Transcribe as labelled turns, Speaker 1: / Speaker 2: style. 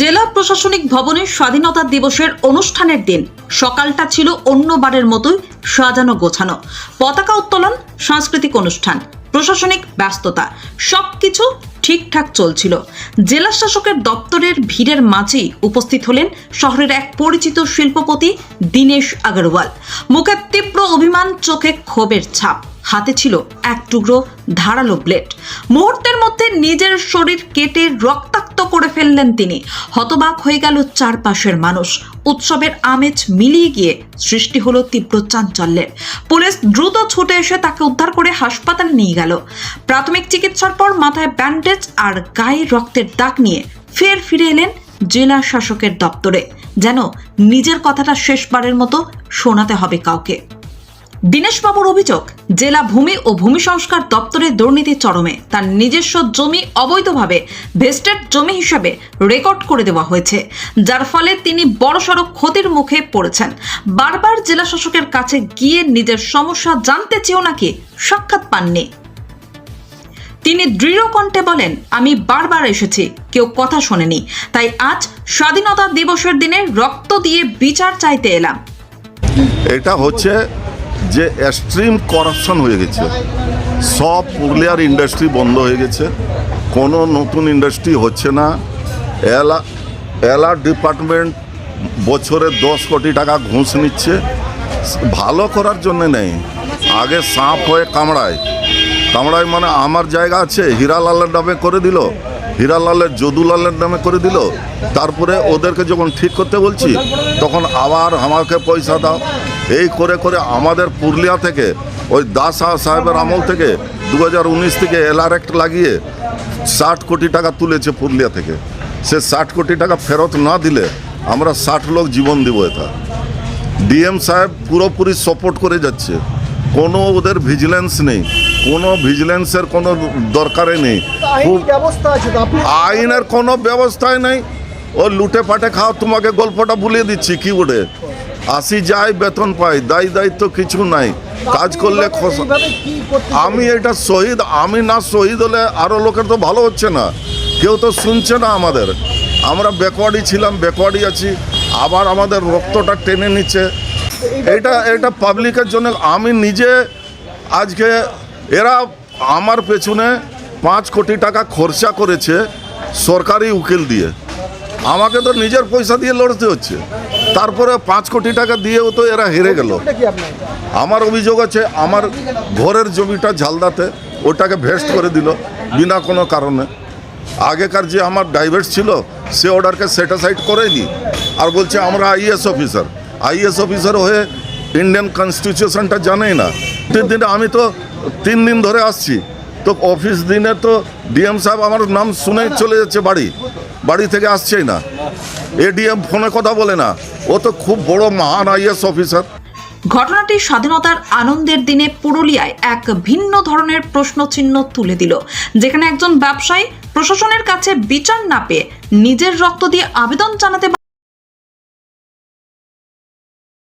Speaker 1: জেলা প্রশাসনিক ভবনে স্বাধীনতা দিবসের অনুষ্ঠানের দিন। সকালটা ছিল অন্যবারের মতোই সাজানো গোছানো। পতাকা উত্তোলন, সাংস্কৃতিক অনুষ্ঠান, প্রশাসনিক ব্যস্ততা, সবকিছু ঠিকঠাক চলছিল। জেলা শাসকের দপ্তরের ভিড়ের মাঝেই উপস্থিত হলেন শহরের এক পরিচিত শিল্পপতি দীনেশ আগরওয়াল। মুখে তীব্র অভিমান, চোখে ক্ষোভের ছাপ। হাতে ছিল এক টুকরো ধারালো ব্লেড। মুহূর্তের মধ্যে নিজের শরীর কেটে রক্তাক্ত করে ফেললেন তিনি। হতবাক হয়ে গেল চারপাশের মানুষ। উৎসবের আমেজ মিলিয়ে গিয়ে সৃষ্টি হলো তীব্র চাঞ্চল্যের। পুলিশ দ্রুত ছুটে এসে তাকে উদ্ধার করে হাসপাতালে নিয়ে গেল। প্রাথমিক চিকিৎসার পর মাথায় ব্যান্ডেজ আর গায়ে রক্তের দাগ নিয়ে ফের ফিরে এলেন জেলা শাসকের দপ্তরে, যেন নিজের কথাটা শেষবারের মতো শোনাতে হবে কাউকে। দীনেশবাবুর অভিযোগ, জেলা ভূমি ও ভূমি সংস্কার দপ্তরের দুর্নীতি চরমে তার নিজস্ব জমি অবৈধভাবে ভেস্টেড জমি হিসাবে রেকর্ড করে দেওয়া হয়েছে, যার ফলে তিনি বড়সড় ক্ষতির মুখে পড়েছেন। বারবার জেলা শাসকের কাছে গিয়ে নিজের সমস্যা জানতে চেয়েও নাকি সাক্ষাৎ পাননি। তিনি দৃঢ় কণ্ঠে বলেন, আমি বারবার এসেছি, কেউ কথা শোনেনি। তাই আজ স্বাধীনতা দিবসের দিনে রক্ত দিয়ে বিচার চাইতে এলাম।
Speaker 2: এটা হচ্ছে যে এক্সট্রিম করাপশন হয়ে গেছে। সব পুরুলিয়ার ইন্ডাস্ট্রি বন্ধ হয়ে গেছে। কোনো নতুন ইন্ডাস্ট্রি হচ্ছে না। এলা এলা ডিপার্টমেন্ট বছরে দশ কোটি টাকা ঘুষ নিচ্ছে। ভালো করার জন্য নেই। আগে সাপ হয়ে কামড়ায়। কামড়ায় মানে আমার জায়গা আছে, হীরালালের নামে করে দিল। হীরালালের যদুলালের নামে করে দিল। তারপরে ওদেরকে যখন ঠিক করতে বলছি, তখন আবার আমাকে পয়সা দাও। এই করে করে আমাদের পুরুলিয়া থেকে, ওই দাস সাহেবের আমল থেকে দু হাজার উনিশ থেকে এলআর অ্যাক্ট লাগিয়ে ষাট কোটি টাকা তুলেছে পুরুলিয়া থেকে। সে ষাট কোটি টাকা ফেরত না দিলে আমরা ষাট লোক জীবন দিব এটা। ডিএম সাহেব পুরোপুরি সাপোর্ট করে যাচ্ছে। কোনো ওদের ভিজিলেন্স নেই। কোনো ভিজিলেন্সের কোনো দরকারে নেই। খুব আইনের কোনো ব্যবস্থাই নেই। ও লুটে পাটে খাও তোমাকে গল্পটা ভুলিয়ে দিচ্ছি কি বলে আসি যায় বেতন পাই দায়ী দায়িত্ব কিছু নাই। কাজ করলে আমি এটা শহীদ আমি না শহীদ হলে আরও লোকের তো ভালো হচ্ছে না। কেউ তো শুনছে না আমাদের। আমরা বেকওয়ার্ডই ছিলাম বেকওয়ার্ডই আছি। আবার আমাদের রক্তটা টেনে নিচ্ছে। এটা এটা পাবলিকের জন্য আমি নিজে আজকে এরা আমার পেছনে পাঁচ কোটি টাকা খরচা করেছে সরকারি উকিল দিয়ে। আমাকে তো নিজের পয়সা দিয়ে লড়তে হচ্ছে। তারপরে পাঁচ কোটি টাকা দিয়েও তো এরা হেরে গেল। আমার অভিযোগ আছে, আমার ঘরের জমিটা ঝালদাতে, ওটাকে ভেস্ট করে দিল বিনা কোনো কারণে। আগেকার যে আমার ডাইভার্স ছিল, সে অর্ডারকে সেটাসাইড করেনি। আর বলছে, আমরা আইএস অফিসার আইএস অফিসার হয়ে ইন্ডিয়ান কনস্টিটিউশনটা জানেই না। তিন দিনে আমি তো তিন দিন ধরে আসছি। তো অফিস দিনে তো ডিএম সাহেব আমার নাম শুনে চলে যাচ্ছে বাড়ি। বাড়ি থেকে আসছেই না। এডিএম ফোনে কথা বলে না। ও তো খুব বড় মহান আইএস অফিসার।
Speaker 1: ঘটনাটি স্বাধীনতার আনন্দের দিনে পুরুলিয়ায় এক ভিন্ন ধরনের প্রশ্নচিহ্ন তুলে দিল যেখানে একজন ব্যবসায়ী প্রশাসনের কাছে বিচার না পেয়ে নিজের রক্ত দিয়ে আবেদন জানাতে